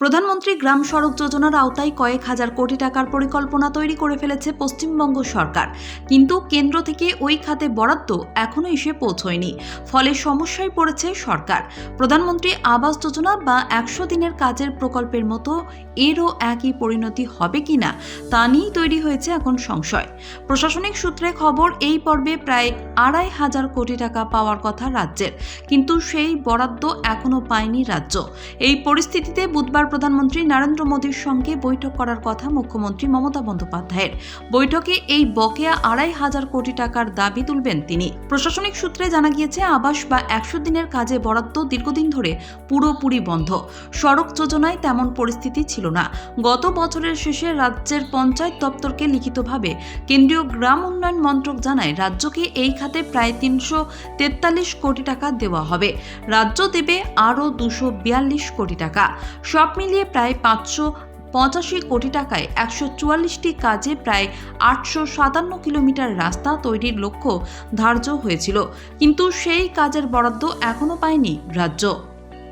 প্রধানমন্ত্রী গ্রাম সড়ক যোজনার আওতায় কয়েক হাজার কোটি টাকার পরিকল্পনা তৈরি করে ফেলেছে পশ্চিমবঙ্গ সরকার। কিন্তু কেন্দ্র থেকে ওই খাতে বরাদ্দ এখনও এসে পৌঁছয়নি। ফলে সমস্যায় পড়েছে সরকার। প্রধানমন্ত্রী আবাস যোজনা বা একশো দিনের কাজের প্রকল্পের মতো এরও একই পরিণতি হবে কিনা তা নিয়েই তৈরি হয়েছে এখন সংশয়। প্রশাসনিক সূত্রে খবর, এই পর্বে প্রায় আড়াই হাজার কোটি টাকা পাওয়ার কথা রাজ্যের। কিন্তু সেই বরাদ্দ এখনও পায়নি রাজ্য। এই পরিস্থিতিতে বুধবার প্রধানমন্ত্রী নরেন্দ্র মোদীর সঙ্গে বৈঠক করার কথা মুখ্যমন্ত্রী মমতা বন্দ্যোপাধ্যায়ের। বৈঠকে এই বকেয়া আড়াই হাজার কোটি টাকার দাবি তুলবেন তিনি। প্রশাসনিক সূত্রে জানা গিয়েছে, আবাস বা একশো দিনের কাজে বরাদ্দ দীর্ঘদিন ধরে পুরোপুরি বন্ধ। সড়ক যোজনায় তেমন পরিস্থিতি ছিল না। গত বছরের শেষে রাজ্যের পঞ্চায়েত দপ্তরকে লিখিতভাবে কেন্দ্রীয় গ্রাম উন্নয়ন মন্ত্রক জানায়, রাজ্যকে এই খাতে প্রায় তিনশো তেতাল্লিশ কোটি টাকা দেওয়া হবে। রাজ্য দেবে আরও দুশো বিয়াল্লিশ কোটি টাকা। সব মিলিয়ে প্রায় পাঁচশো পঁচাশি কোটি টাকায় একশো চুয়াল্লিশটি কাজে প্রায় আটশো সাতান্ন কিলোমিটার রাস্তা তৈরির লক্ষ্য ধার্য হয়েছিল। কিন্তু সেই কাজের বরাদ্দ এখনও পায়নি রাজ্য।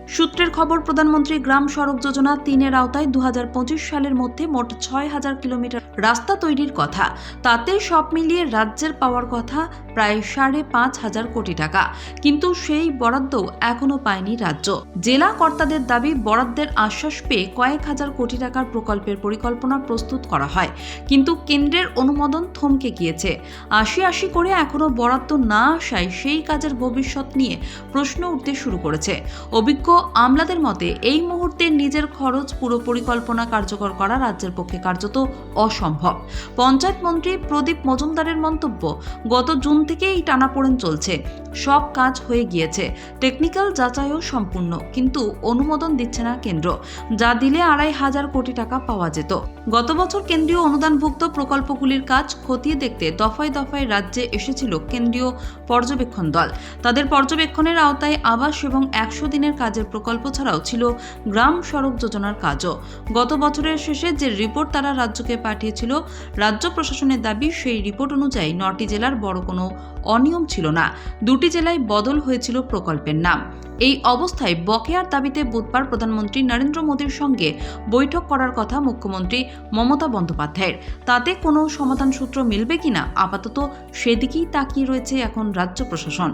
সূত্রের খবর, প্রধানমন্ত্রী গ্রাম সড়ক যোজনা তিনের আওতায় দু হাজার পঁচিশ সালের মধ্যে মোট ছয় হাজার কিলোমিটার রাস্তা তৈরির কথা। তাতে সব মিলিয়ে রাজ্যের পাওয়ার কথা প্রায় সাড়ে পাঁচ হাজার কোটি টাকা। কিন্তু সেই বরাদ্দ এখনও পায়নি রাজ্য। জেলা কর্তাদের দাবি, বরাদ্দের আশ্বাস পেয়ে কয়েক হাজার কোটি টাকার প্রকল্পের পরিকল্পনা প্রস্তুত করা হয়। কিন্তু কেন্দ্রের অনুমোদন থমকে গিয়েছে। আশি আশি করে এখনও বরাদ্দ না আসায় সেই কাজের ভবিষ্যৎ নিয়ে প্রশ্ন উঠতে শুরু করেছে। অভিজ্ঞ আমলাদের মতে, এই মুহূর্তে নিজের খরচ পুরো পরিকল্পনা কার্যকর করা রাজ্যের পক্ষে কার্যত অসম্ভব। পঞ্চায়েত মন্ত্রী প্রদীপ মজুমদারের মন্তব্য, গত জুন থেকে এই টানাপোড়েন চলছে। সব কাজ হয়ে গিয়েছে। টেকনিক্যাল যাচাইও সম্পূর্ণ, কিন্তু অনুমোদন দিচ্ছে না কেন্দ্র। যা দিলে আড়াই হাজার কোটি টাকা পাওয়া যেত। গত বছর কেন্দ্রীয় অনুদানভুক্ত প্রকল্পগুলির কাজ খতিয়ে দেখতে দফায় দফায় রাজ্যে এসেছিল কেন্দ্রীয় পর্যবেক্ষণ দল। তাদের পর্যবেক্ষণের আওতায় আবাস এবং একশো দিনের কাজের প্রকল্প ছাড়াও ছিল গ্রাম সড়ক যোজনার কাজও। গত বছরের শেষে যে রিপোর্ট তারা রাজ্যকে পাঠিয়েছিল, রাজ্য প্রশাসনের দাবি সেই রিপোর্ট অনুযায়ী নটি জেলার বড় কোনো অনিয়ম ছিল না। দুটি জেলায় বদল হয়েছিল প্রকল্পের নাম। এই অবস্থায় বকেয়ার দাবিতে বুধবার প্রধানমন্ত্রী নরেন্দ্র মোদীর সঙ্গে বৈঠক করার কথা মুখ্যমন্ত্রী মমতা বন্দ্যোপাধ্যায়ের। তাতে কোনো সমাধান সূত্র মিলবে কিনা? আপাতত সেদিকেই তাকিয়ে রয়েছে এখন রাজ্য প্রশাসন।